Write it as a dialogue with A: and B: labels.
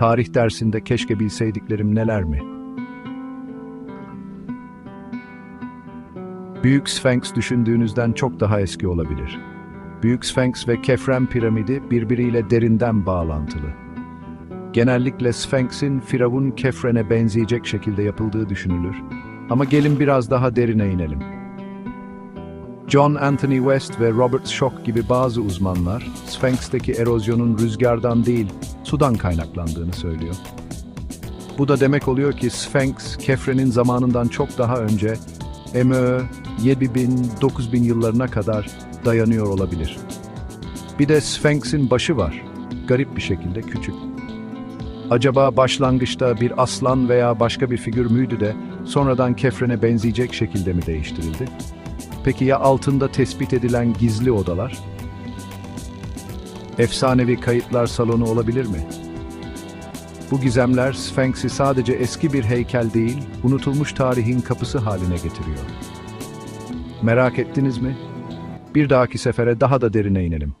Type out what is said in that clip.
A: Tarih dersinde keşke bilseydik,lerim neler mi? Büyük Sphinx düşündüğünüzden çok daha eski olabilir. Büyük Sphinx ve Kefren piramidi birbiriyle derinden bağlantılı. Genellikle Sphinx'in Firavun Kefren'e benzeyecek şekilde yapıldığı düşünülür. Ama gelin biraz daha derine inelim. John Anthony West ve Robert Schoch gibi bazı uzmanlar, Sphinx'teki erozyonun rüzgardan değil, sudan kaynaklandığını söylüyor. Bu da demek oluyor ki Sphinx, Kefren'in zamanından çok daha önce, MÖ 7000-9000 yıllarına kadar dayanıyor olabilir. Bir de Sphinx'in başı var, garip bir şekilde küçük. Acaba başlangıçta bir aslan veya başka bir figür müydü de sonradan Kefren'e benzeyecek şekilde mi değiştirildi? Peki ya altında tespit edilen gizli odalar? Efsanevi kayıtlar salonu olabilir mi? Bu gizemler Sphinx'i sadece eski bir heykel değil, unutulmuş tarihin kapısı haline getiriyor. Merak ettiniz mi? Bir dahaki sefere daha da derine inelim.